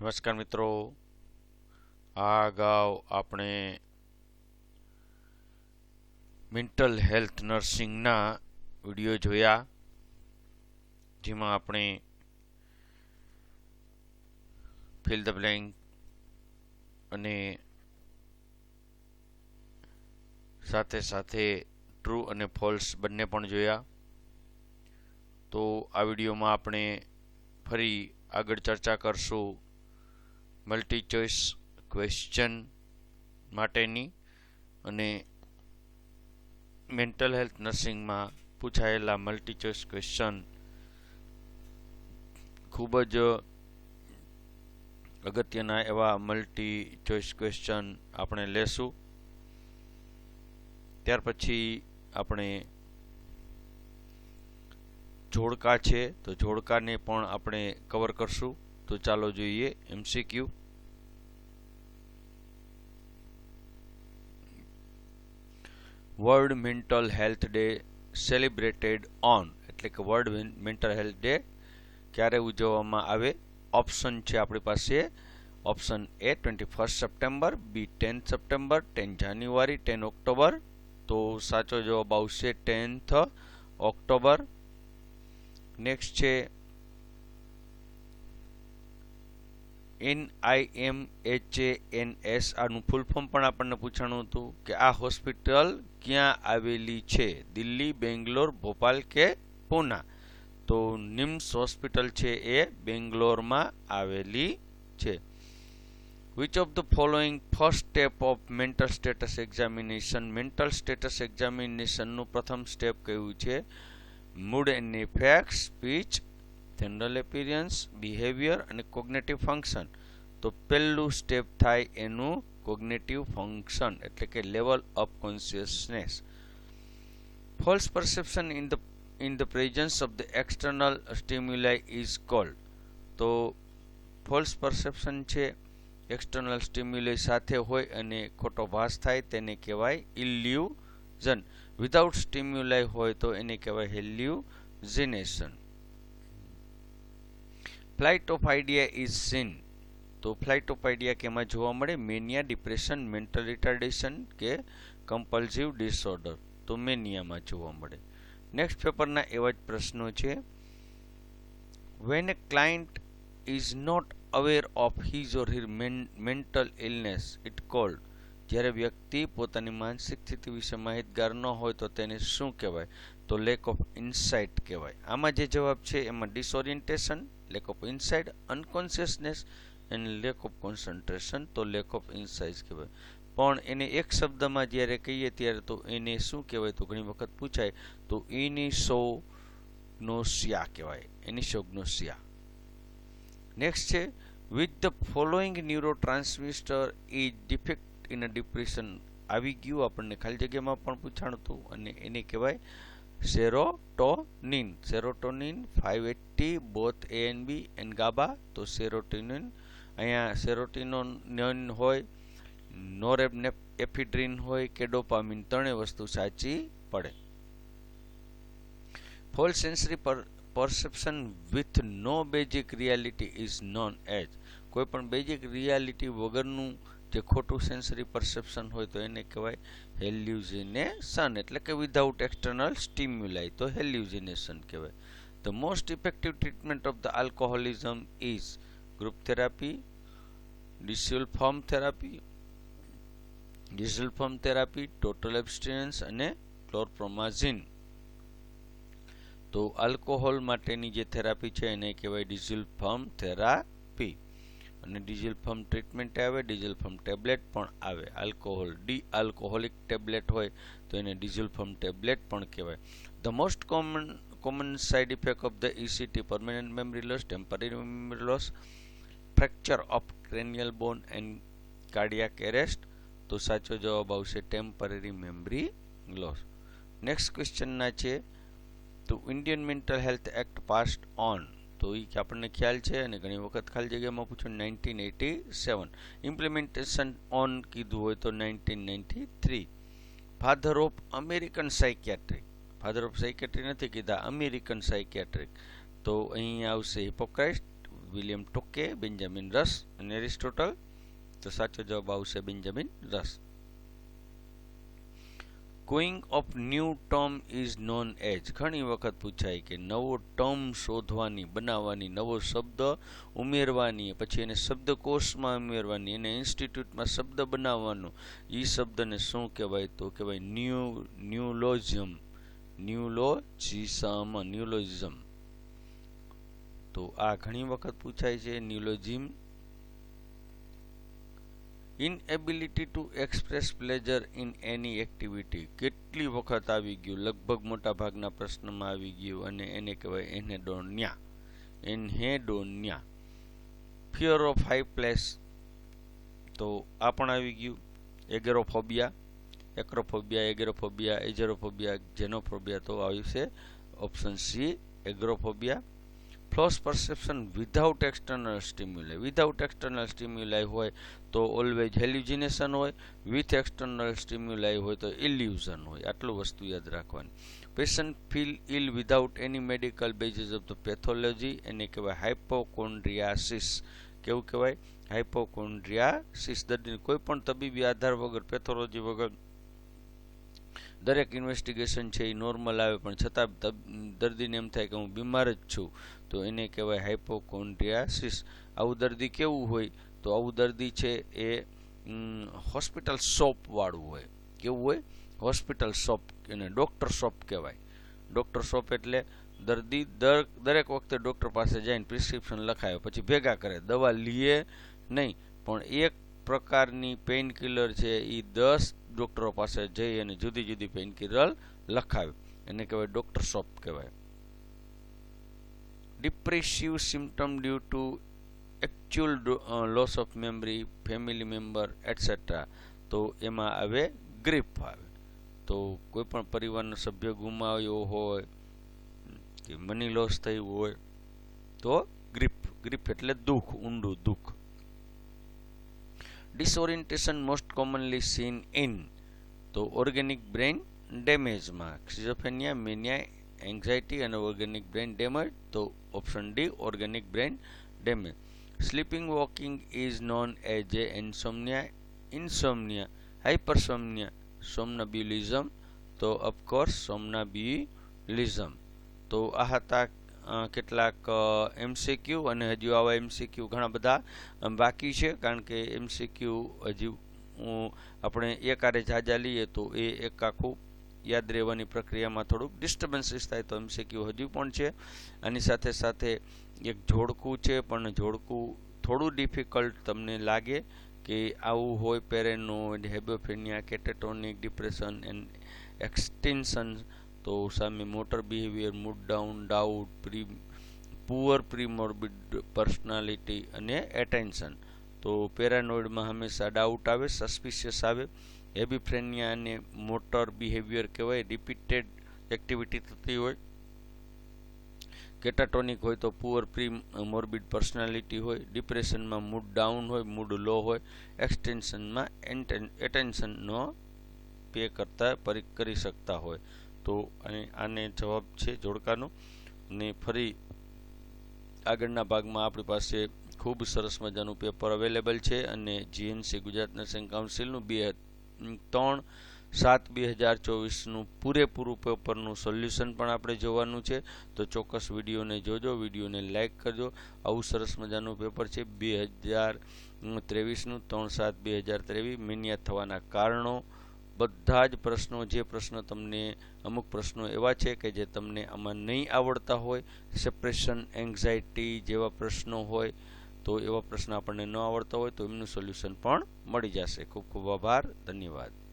નમસ્કાર મિત્રો. આ અગાઉ આપણે મેન્ટલ હેલ્થ નર્સિંગના વીડિયો જોયા, જેમાં આપણે ફિલ ધ બ્લેન્ક અને સાથે સાથે ટ્રુ અને ફોલ્સ બંને પણ જોયા. તો આ વિડીયોમાં આપણે ફરી આગળ ચર્ચા કરશું મલ્ટી ચોઇસ ક્વેશ્ચન માટેની અને મેન્ટલ હેલ્થ નર્સિંગમાં પૂછાયેલા મલ્ટી ચોઈસ ક્વેશ્ચન ખૂબ જ અગત્યના એવા મલ્ટી ચોઇસ ક્વેશ્ચન આપણે લેશું. ત્યાર પછી આપણે જોડકા છે તો જોડકાને પણ આપણે કવર કરશું. તો ચાલો જોઈએ MCQ world mental health day celebrated on એટલે કે વર્લ્ડ મેન્ટલ હેલ્થ ડે ક્યારે ઉજવવામાં આવે? ઓપ્શન છે આપણી પાસે. Option A twenty first September B ten September ten January ten October તો સાચો જવાબ આવશે ટેન્થ ઓક્ટોબર નેક્સ્ટ છે N I M H N S આનું ફૂલ ફોર્મ પણ આપણને પૂછાણું હતું કે આ હોસ્પિટલ ક્યાં આવેલી છે? દિલ્હી, બેંગ્લોર, ભોપાલ કે પૂના? તો નિમ્સ હોસ્પિટલ છે એ બેંગ્લોરમાં આવેલી છે. Which of the following first step of mental status examination mental status એક્ઝામિનેશનનું પ્રથમ સ્ટેપ કયું છે? Mood and effect speech general appearance behaviour અને કોગ્નેટિવ ફંક્શન તો પહેલું સ્ટેપ થાય એનું કોગ્નેટિવ ફંક્શન એટલે કે level of consciousness false perception in the in the presence of the external stimuli is called તો ફોલ્સ પરસેપ્શન છે એક્સટર્નલ સ્ટિમ્યુલય સાથે હોય અને ખોટો ભાસ થાય તેને કહેવાય ઇલ્યુઝન વિધાઉટ સ્ટિમ્યુલાઈ હોય તો એને કહેવાય hallucination flight of idea is seen તો ફ્લાઇટ ઓફ આઈડિયા કેમાં જોવા મળે? મેનિયા ડિપ્રેશન મેન્ટલ રિટાર્ડેશન કે કમ્પલ્સિવ ડિસઓર્ડર તો મેનિયામાં જોવા મળે. નેક્સ્ટ પેપરના એવા જ પ્રશ્નો છે. When a client is not aware of his or her mental illness it called જ્યારે વ્યક્તિ પોતાની માનસિક સ્થિતિ વિશે માહિતગાર ન હોય તો તેને શું કહેવાય? તો લેક ઓફ ઇન્સાઇટ કહેવાય. આમાં જે જવાબ છે, એમાં disorientation lack of insight unconsciousness and lack of concentration તો લેક ઓફ ઇન્સાઇટ કહેવાય. પણ એને એક શબ્દમાં જ્યારે કહીએ ત્યારે તો એને શું કહેવાય તો ઘણી વખત પૂછાય તો એની ઇનિસોગ્નોસિયા કહેવાય. એની સોગ્નોસિયા નેક્સ્ટ છે with the following neurotransmitter is defect in a depression આવી ગયું આપણને ખાલી જગ્યામાં પણ પૂછાણું હતું અને એને કહેવાય serotonin serotonin five HT both A and B and GABA તો સેરોટોનિન અહીંયા સેરોટિનોન હોય નોરેપ એફિડ્રીન હોય, કે ડોપામિન ત્રણેય વસ્તુ સાચી પડે. ફોલ સેન્સરી પર perception with no basic reality is known as કોઈ પણ બેઝિક રિયાલિટી વગરનું જે ખોટું સેન્સરી પરસેપ્શન હોય તો એને કહેવાય હેલ્યુઝિનેશન એટલે કે વિધાઉટ એક્સટર્નલ સ્ટિમ્યુલાઈ તો હેલ્યુઝિનેશન કહેવાય. The most effective treatment of the alcoholism is group therapy disulfiram therapy disulfiram therapy total abstinence અને ક્લોરપ્રોમાઝિન તો આલ્કોહોલ માટેની જે થેરાપી છે એને કહેવાય ડિઝલ્ફોર્મ થેરાપી અને ડીઝલ ફર્મ ટ્રીટમેન્ટ આવે, ડીઝલ ફર્મ ટેબ્લેટ પણ આવે. આલ્કોહોલ, ડી આલ્કોહોલિક ટેબ્લેટ હોય તો એને ડીઝલ ફર્મ ટેબ્લેટ પણ કહેવાય. The most common common side effect of the ECT permanent memory loss temporary memory loss fracture of cranial bone and cardiac arrest તો સાચો જવાબ આવશે ટેમ્પરરી મેમરી લોસ નેક્સ્ટ ક્વેશ્ચનના છે, તો Indian mental health act passed on તો એ આપણને ખ્યાલ છે અને ઘણી વખત ખાલી જગ્યામાં પૂછ્યું nineteen eighty seven implementation on કીધું હોય તો nineteen ninety three father of American psychiatric father of psychiatry નથી કીધા અમેરિકન સાયકિયાટ્રિક તો અહીં આવશે હિપોક્રાઇસ્ટ વિલિયમ ટોકે બેન્જામિન રસ અને એરિસ્ટોટલ તો સાચો જવાબ આવશે Benjamin Rush coining of new term is known as ઘણી વખત પૂછાય કે નવો ટર્મ શોધવાની, બનાવવાની, નવો શબ્દ ઉમેરવાની, પછી એને શબ્દકોશમાં ઉમેરવાની, એને ઇન્સ્ટિટ્યૂટમાં શબ્દ બનાવવાનો. એ શબ્દને શું કહેવાય તો કહેવાય ન્યૂ ન્યુલોઝિયમ ન્યુલોજીસમ, ન્યુલોજિઝમ. તો આ ઘણી વખત પૂછાય છે neologism inability to express pleasure in any activity કેટલી વખત આવી ગયું? લગભગ મોટા ભાગના પ્રશ્નમાં આવી ગયું અને એને કહેવાય anhedonia. Anhedonia fear of high place તો આ પણ આવી ગયું. એગેરોફોબિયા એક્રોફોબિયા એગેરોફોબિયા એજેરોફોબિયા જેનોફોબિયા તો આવ્યું છે. Option C acrophobia false perception without external stimuli without external stimuli હોય તો ઓલવેજ હેલ્યુજિનેશન હોય વિથ એક્સટર્નલ સ્ટિમ્યુલાઈ હોય તો ઇલ્યુઝન હોય. આટલું વસ્તુ યાદ રાખવાની. Patient feel ill without any medical basis of the pathology એને કહેવાય હાઇપોકોન્ડ્રિયાસિસ કેવું કહેવાય? હાઇપોકોન્ડ્રિયાસિસ દર્દીને કોઈ પણ તબીબી આધાર વગર પેથોલોજી વગર દરેક ઇન્વેસ્ટિગેશન છે એ નોર્મલ આવે, પણ છતાં દર્દીને એમ થાય કે હું બીમાર જ છું, તો એને કહેવાય હાઇપોકોન્ડ્રિયાસિસ આવું દર્દી કેવું હોય? તો આવું દર્દી છે એ હોસ્પિટલ શોપવાળું હોય. કેવું હોય? હોસ્પિટલ શોપ એને ડૉક્ટર શોપ કહેવાય. ડૉક્ટર શોપ એટલે દર્દી દર, દરેક વખતે ડૉક્ટર પાસે જઈને પ્રિસ્ક્રિપ્શન લખાવે પછી ભેગા કરે, દવા લીએ નહીં, પણ એક પ્રકારની પેઇનકિલર છે એ દસ ડૉક્ટરો પાસે જઈ અને જુદી જુદી પેઇનકિલર લખાવી. એને કહેવાય ડૉક્ટર શોપ કહેવાય. Depressive symptom due to actual loss of memory family member etcetera તો એમાં આવે ગ્રીપ આવે. તો કોઈ પણ પરિવારનો સભ્ય ગુમાવ્યો હોય, કે મની લોસ થયું હોય, તો ગ્રીપ ગ્રીપ એટલે દુઃખ, ઊંડું દુઃખ. Disorientation most commonly seen in તો ઓર્ગેનિક બ્રેઇન ડેમેજમાં સિઝોફેનિયા મેનિયા એન્ઝાઇટી અને ઓર્ગેનિક બ્રેઇન ડેમેજ તો option D organic brain damage sleeping walking is known as A insomnia insomnia hypersomnia somnambulism તો ઓફકોર્સ સોમનાબ્યુલિઝમ તો આ હતા કેટલાક એમસીક્યુ અને હજુ આવા એમસીક્યુ ઘણા બધા બાકી છે. કારણ કે એમસીક્યુ હજી આપણે એક આરે જાજા લઈએ તો એ એક આખું યાદ રહેવાની પ્રક્રિયામાં થોડુંક ડિસ્ટર્બન્સીસ થાય તો એમસીક્યુ હજુ પણ છે. આની સાથે સાથે એક જોડકું છે, પણ જોડકું થોડું ડિફિકલ્ટ તમને લાગે કે આવું હોય paranoid hebephrenia catatonic depression and extension તો સામે motor behaviour mood down doubt pre poor premorbid personality અને એટેન્શન તો પેરાનોઇડમાં હંમેશા ડાઉટ આવે સસ્પિશિયસ આવે. હેબીફ્રેનિયા મોટર બિહેવિયર કહેવાય રિપીટેડ એક્ટિવિટી થતી હોય. કેટાટોનિક હોય તો પુઅર પ્રી મોર્બિડ પર્સનાલિટી હોય ડિપ્રેશનમાં મૂડ ડાઉન હોય મૂડ લો હોય. એક્સટેન્શનમાં એટેન્શનનો પે કરતા કરી શકતા હોય. તો આને જવાબ છે જોડકાનો. અને ફરી આગળના ભાગમાં આપણી પાસે ખૂબ સરસ મજાનું પેપર અવેલેબલ છે અને જીએનસી ગુજરાત નર્સિંગ કાઉન્સિલનું બે ત્રણ સાત બે હજાર ચોવીસનું પૂરેપૂરું પેપરનું સોલ્યુશન પણ આપણે જોવાનું છે. તો ચોક્કસ વિડીયોને જોજો, વિડીયોને લાઇક કરજો. આવું સરસ મજાનું પેપર છે બે હજાર ત્રેવીસનું, ત્રણ સાત બે હજાર ત્રેવીસ મિનિયા થવાના કારણો બધા જ પ્રશ્નો, જે પ્રશ્ન તમને, અમુક પ્રશ્નો એવા છે કે જે તમને આમાં નહીં આવડતા હોય સેપરેશન એન્ઝાયટી જેવા પ્રશ્નો હોય, તો એવા પ્રશ્ન આપણને ન આવડતા હોય, તો એમનું સોલ્યુશન પણ મળી જશે. ખૂબ ખૂબ આભાર. ધન્યવાદ.